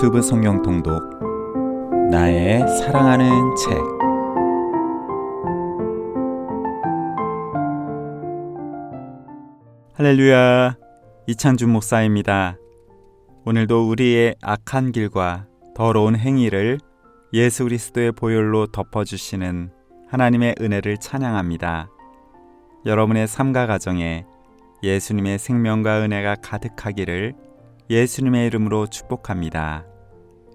유튜브 성경 통독 나의 사랑하는 책 할렐루야 이창준 목사입니다. 오늘도 우리의 악한 길과 더러운 행위를 예수 그리스도의 보혈로 덮어 주시는 하나님의 은혜를 찬양합니다. 여러분의 삶과 가정에 예수님의 생명과 은혜가 가득하기를 예수님의 이름으로 축복합니다.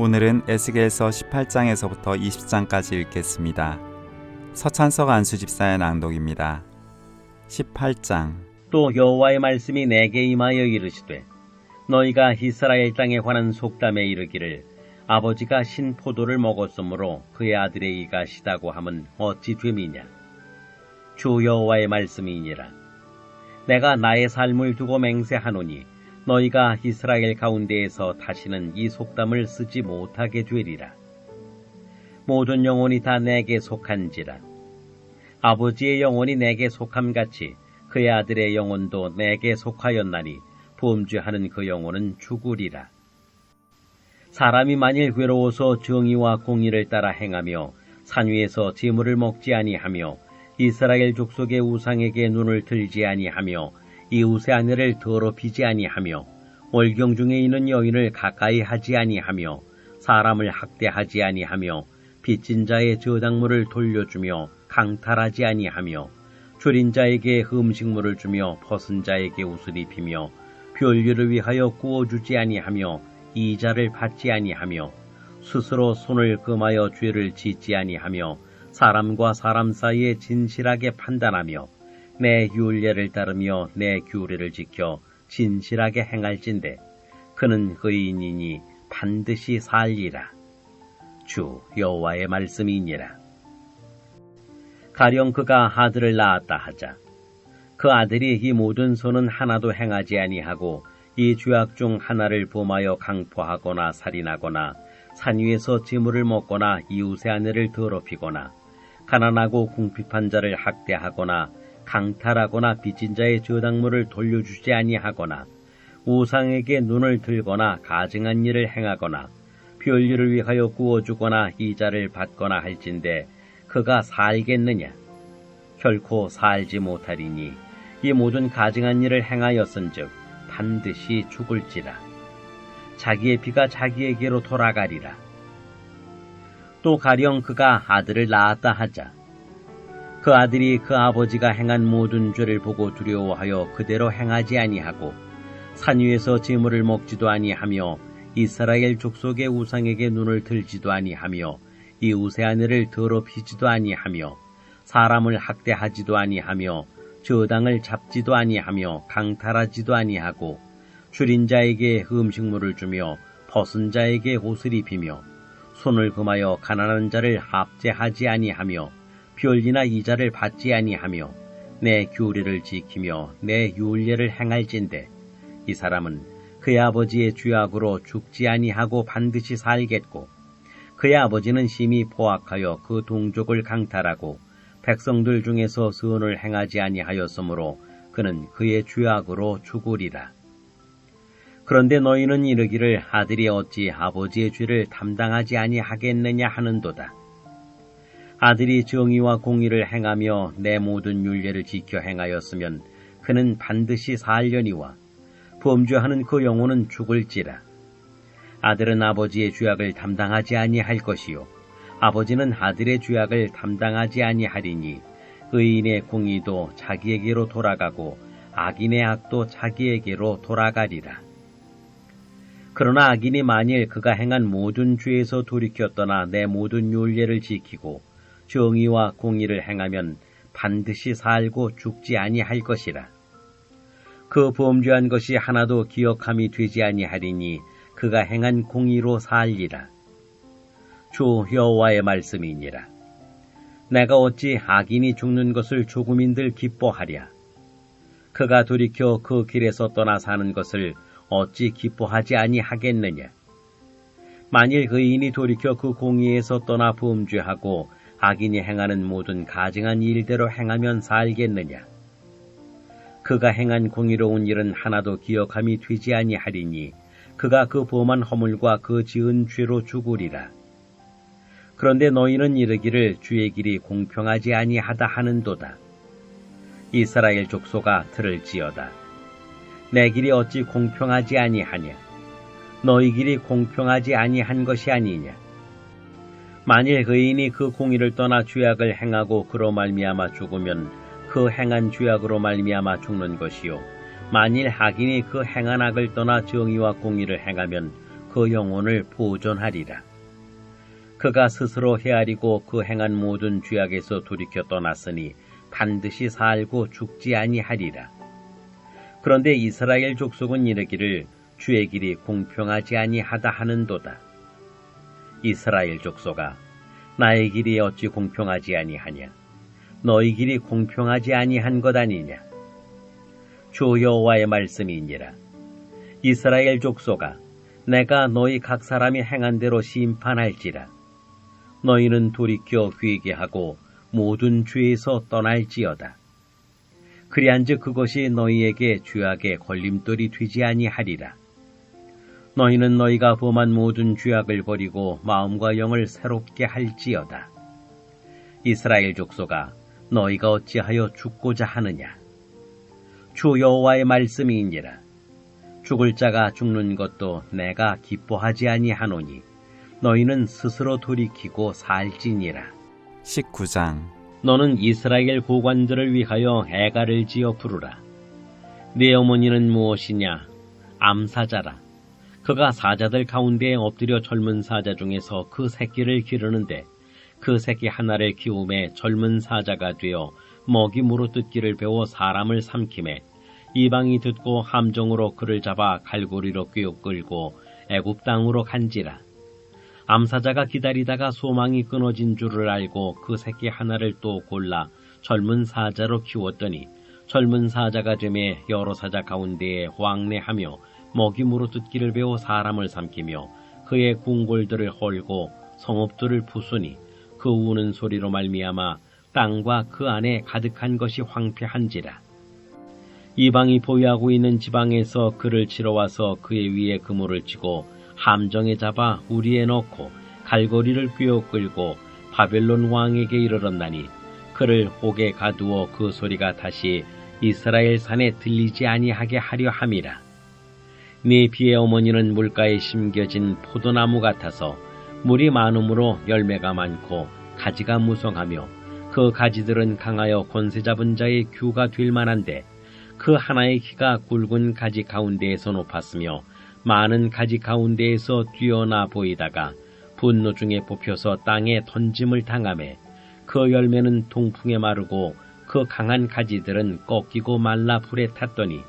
오늘은 에스겔서 18장에서부터 20장까지 읽겠습니다. 서찬석 안수 집사의 낭독입니다. 18장 또 여호와의 말씀이 내게 임하여 이르시되 너희가 이스라엘 땅에 관한 속담에 이르기를 아버지가 신 포도를 먹었으므로 그의 아들의 이가 시다고 함은 어찌 됨이냐 주 여호와의 말씀이니라 내가 나의 삶을 두고 맹세하노니 너희가 이스라엘 가운데에서 다시는 이 속담을 쓰지 못하게 되리라 모든 영혼이 다 내게 속한지라 아버지의 영혼이 내게 속함같이 그의 아들의 영혼도 내게 속하였나니 범죄하는 그 영혼은 죽으리라. 사람이 만일 괴로워서 정의와 공의를 따라 행하며 산 위에서 재물을 먹지 아니하며 이스라엘 족속의 우상에게 눈을 들지 아니하며 이웃의 아내를 더럽히지 아니하며 월경 중에 있는 여인을 가까이 하지 아니하며 사람을 학대하지 아니하며 빚진 자의 저당물을 돌려주며 강탈하지 아니하며 줄인 자에게 음식물을 주며 벗은 자에게 옷을 입히며 별일을 위하여 구워주지 아니하며 이자를 받지 아니하며 스스로 손을 금하여 죄를 짓지 아니하며 사람과 사람 사이에 진실하게 판단하며 내 율례를 따르며 내 규례를 지켜 진실하게 행할진대 그는 의인이니 반드시 살리라 주 여호와의 말씀이니라 가령 그가 아들을 낳았다 하자. 그 아들이 이 모든 손은 하나도 행하지 아니하고 이 죄악 중 하나를 범하여 강포하거나 살인하거나 산 위에서 재물을 먹거나 이웃의 아내를 더럽히거나 가난하고 궁핍한 자를 학대하거나 강탈하거나 빚진 자의 저당물을 돌려주지 아니하거나 우상에게 눈을 들거나 가증한 일을 행하거나 별일을 위하여 구워주거나 이자를 받거나 할진대 그가 살겠느냐? 결코 살지 못하리니 이 모든 가증한 일을 행하였은즉 반드시 죽을지라. 자기의 피가 자기에게로 돌아가리라. 또 가령 그가 아들을 낳았다 하자. 그 아들이 그 아버지가 행한 모든 죄를 보고 두려워하여 그대로 행하지 아니하고 산 위에서 재물을 먹지도 아니하며 이스라엘 족속의 우상에게 눈을 들지도 아니하며 이웃의 아내를 더럽히지도 아니하며 사람을 학대하지도 아니하며 저당을 잡지도 아니하며 강탈하지도 아니하고 줄인 자에게 음식물을 주며 벗은 자에게 옷을 입히며 손을 금하여 가난한 자를 합제하지 아니하며 별이나 이자를 받지 아니하며 내 규례를 지키며 내 율례를 행할진대 이 사람은 그의 아버지의 죄악으로 죽지 아니하고 반드시 살겠고 그의 아버지는 심히 포악하여 그 동족을 강탈하고 백성들 중에서 선을 행하지 아니하였으므로 그는 그의 죄악으로 죽으리라. 그런데 너희는 이르기를 아들이 어찌 아버지의 죄를 담당하지 아니하겠느냐 하는도다. 아들이 정의와 공의를 행하며 내 모든 율례를 지켜 행하였으면 그는 반드시 살려니와 범죄하는 그 영혼은 죽을지라. 아들은 아버지의 죄악을 담당하지 아니할 것이요 아버지는 아들의 죄악을 담당하지 아니하리니 의인의 공의도 자기에게로 돌아가고 악인의 악도 자기에게로 돌아가리라. 그러나 악인이 만일 그가 행한 모든 죄에서 돌이켜 떠나 내 모든 율례를 지키고 정의와 공의를 행하면 반드시 살고 죽지 아니할 것이라. 그 범죄한 것이 하나도 기억함이 되지 아니하리니 그가 행한 공의로 살리라. 주 여호와의 말씀이니라. 내가 어찌 악인이 죽는 것을 조금인들 기뻐하랴. 그가 돌이켜 그 길에서 떠나 사는 것을 어찌 기뻐하지 아니하겠느냐. 만일 의인이 돌이켜 그 공의에서 떠나 범죄하고 악인이 행하는 모든 가증한 일대로 행하면 살겠느냐. 그가 행한 공의로운 일은 하나도 기억함이 되지 아니하리니 그가 그 범한 허물과 그 지은 죄로 죽으리라. 그런데 너희는 이르기를 주의 길이 공평하지 아니하다 하는도다. 이스라엘 족소가 들을지어다. 내 길이 어찌 공평하지 아니하냐? 너희 길이 공평하지 아니한 것이 아니냐? 만일 의인이 그 공의를 떠나 죄악을 행하고 그로 말미암아 죽으면 그 행한 죄악으로 말미암아 죽는 것이요. 만일 악인이 그 행한 악을 떠나 정의와 공의를 행하면 그 영혼을 보존하리라. 그가 스스로 헤아리고 그 행한 모든 죄악에서 돌이켜 떠났으니 반드시 살고 죽지 아니하리라. 그런데 이스라엘 족속은 이르기를 주의 길이 공평하지 아니하다 하는도다. 이스라엘 족속아, 나의 길이 어찌 공평하지 아니하냐? 너희 길이 공평하지 아니한 것 아니냐? 주 여호와의 말씀이니라. 이스라엘 족속아, 내가 너희 각 사람이 행한 대로 심판할지라. 너희는 돌이켜 회개하고 모든 죄에서 떠날지어다. 그리한즉 그것이 너희에게 죄악의 걸림돌이 되지 아니하리라. 너희는 너희가 범한 모든 죄악을 버리고 마음과 영을 새롭게 할지어다. 이스라엘 족속아, 너희가 어찌하여 죽고자 하느냐? 주 여호와의 말씀이니라. 죽을 자가 죽는 것도 내가 기뻐하지 아니하노니 너희는 스스로 돌이키고 살지니라. 19장 너는 이스라엘 고관들을 위하여 애가를 지어 부르라. 네 어머니는 무엇이냐? 암사자라. 그가 사자들 가운데에 엎드려 젊은 사자 중에서 그 새끼를 기르는데 그 새끼 하나를 키움에 젊은 사자가 되어 먹이 물어뜯기를 배워 사람을 삼킴에 이방이 듣고 함정으로 그를 잡아 갈고리로 꿰어 끌고 애굽 땅으로 간지라. 암사자가 기다리다가 소망이 끊어진 줄을 알고 그 새끼 하나를 또 골라 젊은 사자로 키웠더니 젊은 사자가 되매 여러 사자 가운데에 왕래하며 먹이 물어뜯기를 배워 사람을 삼키며 그의 궁골들을 헐고 성읍들을 부수니 그 우는 소리로 말미암아 땅과 그 안에 가득한 것이 황폐한지라. 이방이 보유하고 있는 지방에서 그를 치러 와서 그의 위에 그물을 치고 함정에 잡아 우리에 넣고 갈고리를 꿰어 끌고 바벨론 왕에게 이르렀나니 그를 옥에 가두어 그 소리가 다시 이스라엘 산에 들리지 아니하게 하려 함이라. 네 비의 어머니는 물가에 심겨진 포도나무 같아서 물이 많음으로 열매가 많고 가지가 무성하며 그 가지들은 강하여 권세 잡은 자의 규가 될 만한데 그 하나의 키가 굵은 가지 가운데에서 높았으며 많은 가지 가운데에서 뛰어나 보이다가 분노 중에 뽑혀서 땅에 던짐을 당함에 그 열매는 동풍에 마르고 그 강한 가지들은 꺾이고 말라 불에 탔더니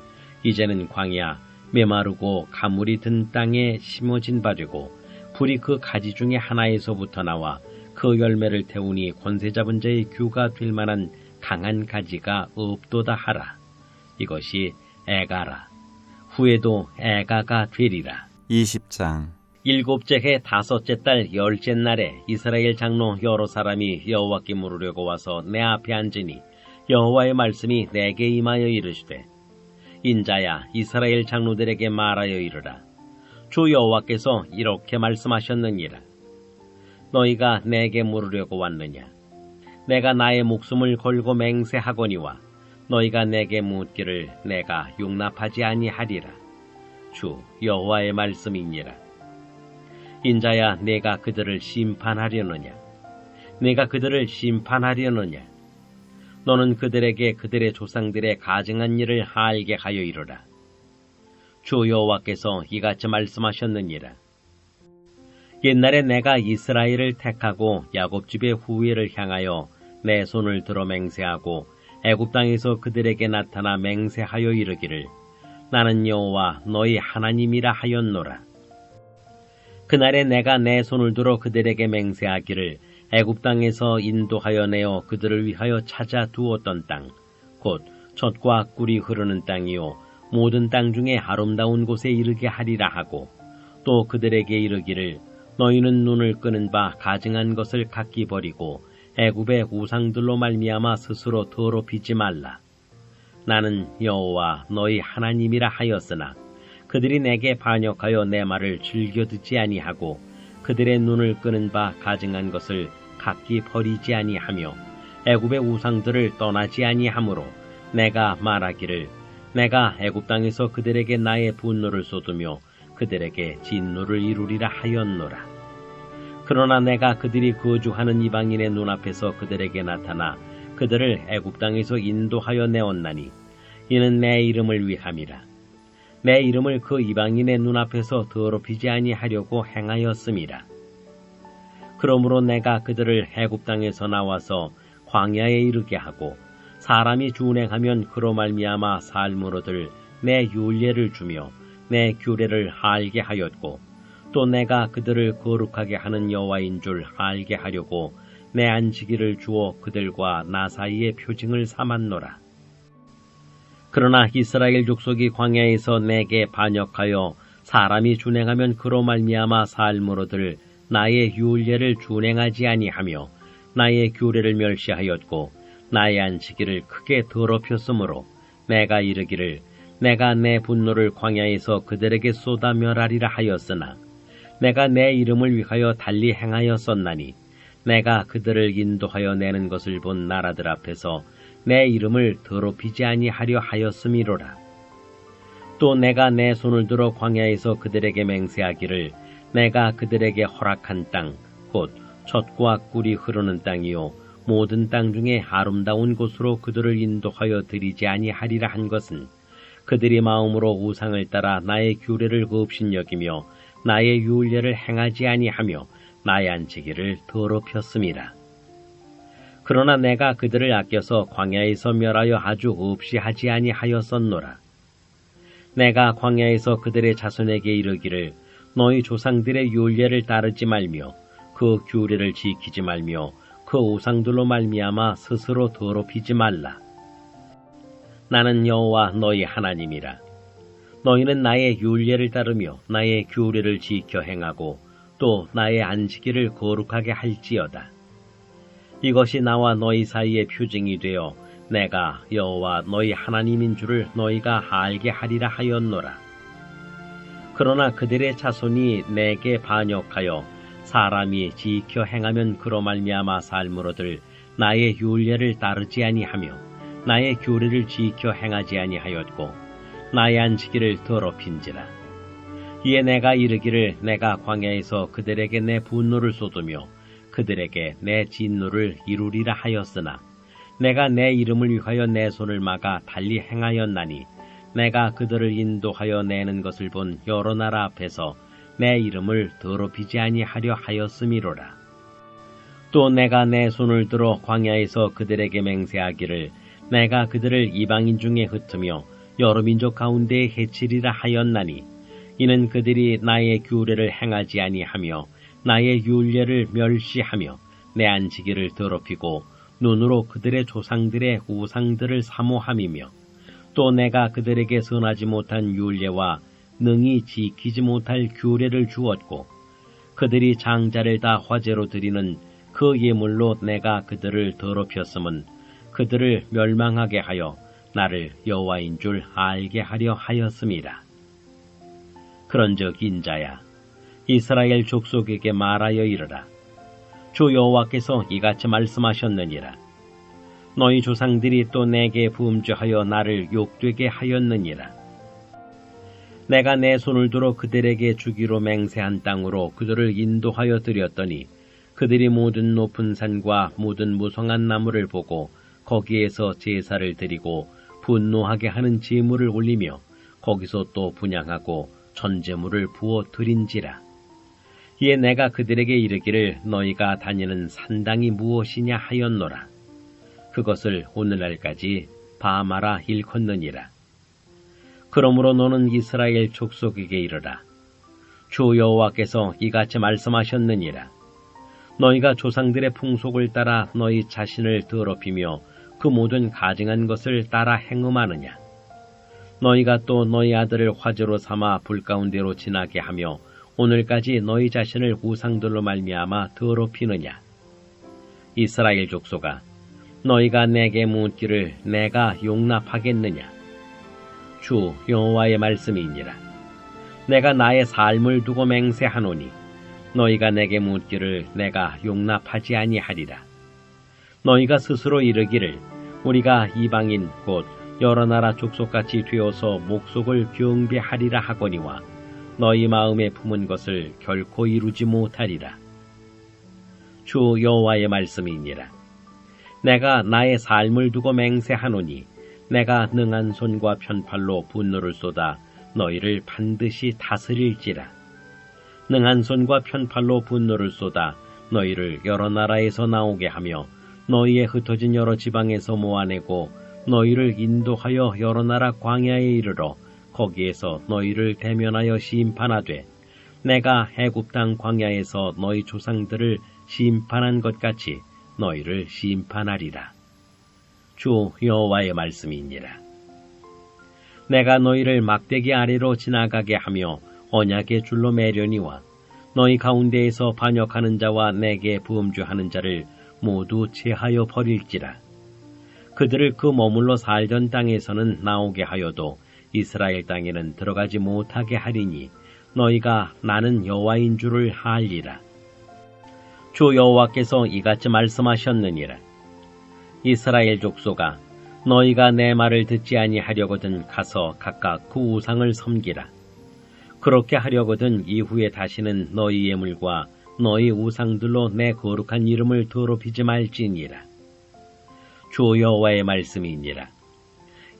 이제는 광야 메마르고 가물이 든 땅에 심어진 바되고 불이 그 가지 중에 하나에서부터 나와 그 열매를 태우니 권세 잡은 자의 규가 될 만한 강한 가지가 없도다 하라. 이것이 애가라. 후에도 애가가 되리라. 20장 일곱째 해 다섯째 달 열째 날에 이스라엘 장로 여러 사람이 여호와께 물으려고 와서 내 앞에 앉으니 여호와의 말씀이 내게 임하여 이르시되 인자야 이스라엘 장로들에게 말하여 이르라. 주 여호와께서 이렇게 말씀하셨느니라. 너희가 내게 물으려고 왔느냐? 내가 나의 목숨을 걸고 맹세하거니와 너희가 내게 묻기를 내가 용납하지 아니하리라. 주 여호와의 말씀이니라. 인자야 내가 그들을 심판하려느냐? 내가 그들을 심판하려느냐 너는 그들에게 그들의 조상들의 가증한 일을 알게 하여 이르라. 주 여호와께서 이같이 말씀하셨느니라. 옛날에 내가 이스라엘을 택하고 야곱 집의 후예를 향하여 내 손을 들어 맹세하고 애굽 땅에서 그들에게 나타나 맹세하여 이르기를 나는 여호와 너희 하나님이라 하였노라. 그날에 내가 내 손을 들어 그들에게 맹세하기를 애굽 땅에서 인도하여 내어 그들을 위하여 찾아 두었던 땅, 곧 젖과 꿀이 흐르는 땅이요 모든 땅 중에 아름다운 곳에 이르게 하리라 하고 또 그들에게 이르기를 너희는 눈을 끄는 바 가증한 것을 각기 버리고 애굽의 우상들로 말미암아 스스로 더럽히지 말라. 나는 여호와 너희 하나님이라 하였으나 그들이 내게 반역하여 내 말을 즐겨 듣지 아니하고 그들의 눈을 끄는 바 가증한 것을 각기 버리지 아니하며 애굽의 우상들을 떠나지 아니하므로 내가 말하기를 내가 애굽 땅에서 그들에게 나의 분노를 쏟으며 그들에게 진노를 이루리라 하였노라. 그러나 내가 그들이 거주하는 이방인의 눈앞에서 그들에게 나타나 그들을 애굽 땅에서 인도하여 내었나니 이는 내 이름을 위함이라. 내 이름을 그 이방인의 눈앞에서 더럽히지 아니하려고 행하였음이라. 그러므로 내가 그들을 애굽 땅에서 나와서 광야에 이르게 하고 사람이 준행하면 그로 말미암아 얻을 내 율례를 주며 내 규례를 알게 하였고 또 내가 그들을 거룩하게 하는 여호와인 줄 알게 하려고 내 안식일을 주어 그들과 나 사이의 표징을 삼았노라. 그러나 이스라엘 족속이 광야에서 내게 반역하여 사람이 준행하면 그로 말미암아 얻을 나의 율례를 준행하지 아니하며 나의 규례를 멸시하였고 나의 안식일을 크게 더럽혔으므로 내가 이르기를 내가 내 분노를 광야에서 그들에게 쏟아 멸하리라 하였으나 내가 내 이름을 위하여 달리 행하였었나니 내가 그들을 인도하여 내는 것을 본 나라들 앞에서 내 이름을 더럽히지 아니하려 하였음이로라. 또 내가 내 손을 들어 광야에서 그들에게 맹세하기를 내가 그들에게 허락한 땅, 곧 젖과 꿀이 흐르는 땅이요 모든 땅 중에 아름다운 곳으로 그들을 인도하여 드리지 아니하리라 한 것은 그들이 마음으로 우상을 따라 나의 규례를 없인 여기며 나의 율례를 행하지 아니하며 나의 안치기를 더럽혔음이라. 그러나 내가 그들을 아껴서 광야에서 멸하여 아주 없이 하지 아니하였었노라. 내가 광야에서 그들의 자손에게 이르기를 너희 조상들의 율례를 따르지 말며 그 규례를 지키지 말며 그 우상들로 말미암아 스스로 더럽히지 말라. 나는 여호와 너희 하나님이라. 너희는 나의 율례를 따르며 나의 규례를 지켜 행하고 또 나의 안식일을 거룩하게 할지어다. 이것이 나와 너희 사이의 표징이 되어 내가 여호와 너희 하나님인 줄을 너희가 알게 하리라 하였노라. 그러나 그들의 자손이 내게 반역하여 사람이 지켜 행하면 그로 말미암아 얻을 나의 율례를 따르지 아니하며 나의 규례를 지켜 행하지 아니하였고 나의 안식일을 더럽힌지라. 이에 내가 이르기를 내가 광야에서 그들에게 내 분노를 쏟으며 그들에게 내 진노를 이루리라 하였으나 내가 내 이름을 위하여 내 손을 막아 달리 행하였나니 내가 그들을 인도하여 내는 것을 본 여러 나라 앞에서 내 이름을 더럽히지 아니하려 하였음이로라. 또 내가 내 손을 들어 광야에서 그들에게 맹세하기를 내가 그들을 이방인 중에 흩으며 여러 민족 가운데에 해치리라 하였나니 이는 그들이 나의 규례를 행하지 아니하며 나의 율례를 멸시하며 내 안지기를 더럽히고 눈으로 그들의 조상들의 우상들을 사모함이며 또 내가 그들에게 선하지 못한 율례와 능히 지키지 못할 규례를 주었고 그들이 장자를 다 화제로 드리는 그 예물로 내가 그들을 더럽혔음은 그들을 멸망하게 하여 나를 여호와인 줄 알게 하려 하였습니다. 그런즉 인자야 이스라엘 족속에게 말하여 이르라 주 여호와께서 이같이 말씀하셨느니라 너희 조상들이 또 내게 부음죄하여 나를 욕되게 하였느니라 내가 내 손을 들어 그들에게 주기로 맹세한 땅으로 그들을 인도하여 드렸더니 그들이 모든 높은 산과 모든 무성한 나무를 보고 거기에서 제사를 드리고 분노하게 하는 제물을 올리며 거기서 또 분양하고 전제물을 부어 드린지라. 이에 내가 그들에게 이르기를 너희가 다니는 산당이 무엇이냐 하였노라. 그것을 오늘날까지 바마라 일컫느니라. 그러므로 너는 이스라엘 족속에게 이르라. 주 여호와께서 이같이 말씀하셨느니라. 너희가 조상들의 풍속을 따라 너희 자신을 더럽히며 그 모든 가증한 것을 따라 행음하느냐. 너희가 또 너희 아들을 화제로 삼아 불 가운데로 지나게 하며 오늘까지 너희 자신을 우상들로 말미암아 더럽히느냐. 이스라엘 족속아, 너희가 내게 묻기를 내가 용납하겠느냐. 주 여호와의 말씀이니라. 내가 나의 삶을 두고 맹세하노니 너희가 내게 묻기를 내가 용납하지 아니하리라. 너희가 스스로 이르기를 우리가 이방인 곧 여러 나라 족속같이 되어서 목속을 경배하리라 하거니와 너희 마음에 품은 것을 결코 이루지 못하리라. 주 여호와의 말씀이니라. 내가 나의 삶을 두고 맹세하노니 내가 능한 손과 편팔로 분노를 쏟아 너희를 반드시 다스릴지라. 능한 손과 편팔로 분노를 쏟아 너희를 여러 나라에서 나오게 하며 너희의 흩어진 여러 지방에서 모아내고 너희를 인도하여 여러 나라 광야에 이르러 거기에서 너희를 대면하여 심판하되 내가 해굽 땅 광야에서 너희 조상들을 심판한 것 같이 너희를 심판하리라. 주 여호와의 말씀이니라. 내가 너희를 막대기 아래로 지나가게 하며 언약의 줄로 매려니와 너희 가운데에서 반역하는 자와 내게 부음주하는 자를 모두 제하여 버릴지라. 그들을 그 머물러 살던 땅에서는 나오게 하여도 이스라엘 땅에는 들어가지 못하게 하리니 너희가 나는 여호와인 줄을 알리라. 주 여호와께서 이같이 말씀하셨느니라. 이스라엘 족속아 너희가 내 말을 듣지 아니하려거든 가서 각각 그 우상을 섬기라. 그렇게 하려거든 이후에 다시는 너희 예물과 너희 우상들로 내 거룩한 이름을 더럽히지 말지니라. 주 여호와의 말씀이니라.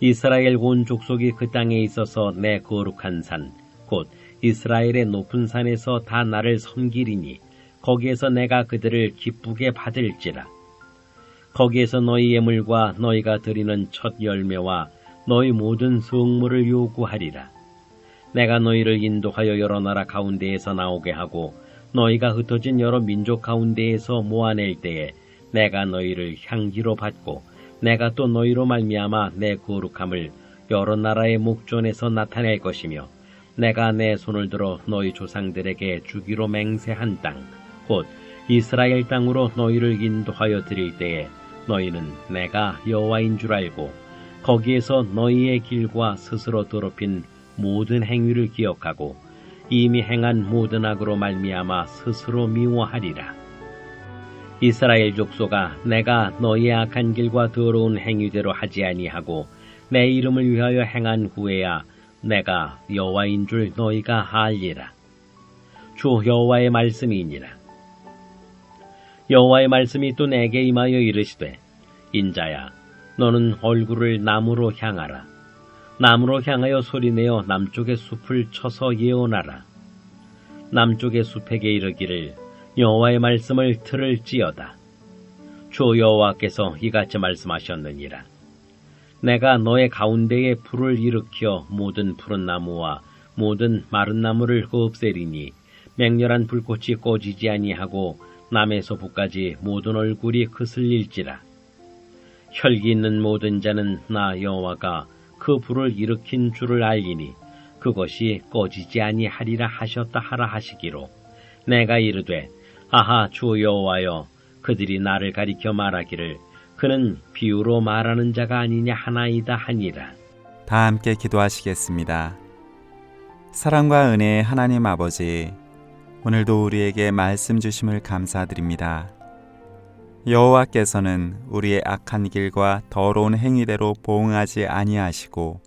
이스라엘 온 족속이 그 땅에 있어서 내 거룩한 산, 곧 이스라엘의 높은 산에서 다 나를 섬기리니 거기에서 내가 그들을 기쁘게 받을지라. 거기에서 너희 예물과 너희가 드리는 첫 열매와 너희 모든 성물을 요구하리라. 내가 너희를 인도하여 여러 나라 가운데에서 나오게 하고 너희가 흩어진 여러 민족 가운데에서 모아낼 때에 내가 너희를 향기로 받고 내가 또 너희로 말미암아 내 거룩함을 여러 나라의 목전에서 나타낼 것이며 내가 내 손을 들어 너희 조상들에게 주기로 맹세한 땅, 곧 이스라엘 땅으로 너희를 인도하여 드릴 때에 너희는 내가 여호와인 줄 알고 거기에서 너희의 길과 스스로 더럽힌 모든 행위를 기억하고 이미 행한 모든 악으로 말미암아 스스로 미워하리라. 이스라엘 족속아 내가 너희의 악한 길과 더러운 행위대로 하지 아니하고 내 이름을 위하여 행한 후에야 내가 여호와인 줄 너희가 알리라. 주 여호와의 말씀이니라. 여호와의 말씀이 또 내게 임하여 이르시되 인자야 너는 얼굴을 남으로 향하라. 남으로 향하여 소리내어 남쪽의 숲을 쳐서 예언하라. 남쪽의 숲에게 이르기를 여호와의 말씀을 들을지어다. 주 여호와께서 이같이 말씀하셨느니라. 내가 너의 가운데에 불을 일으켜 모든 푸른 나무와 모든 마른 나무를 없애리니 맹렬한 불꽃이 꺼지지 아니하고 남에서 북까지 모든 얼굴이 그슬릴지라. 혈기 있는 모든 자는 나 여호와가 그 불을 일으킨 줄을 알리니 그것이 꺼지지 아니하리라 하셨다 하라 하시기로 내가 이르되 아하 주 여호와여 그들이 나를 가리켜 말하기를 그는 비유로 말하는 자가 아니냐 하나이다 하니라 다 함께 기도하시겠습니다. 사랑과 은혜의 하나님 아버지, 오늘도 우리에게 말씀 주심을 감사드립니다. 여호와께서는 우리의 악한 길과 더러운 행위대로 보응하지 아니하시고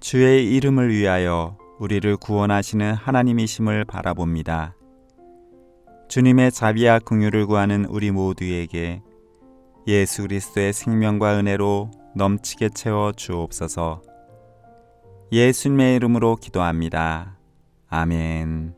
주의 이름을 위하여 우리를 구원하시는 하나님이심을 바라봅니다. 주님의 자비와 긍휼을 구하는 우리 모두에게 예수 그리스도의 생명과 은혜로 넘치게 채워 주옵소서. 예수님의 이름으로 기도합니다. 아멘.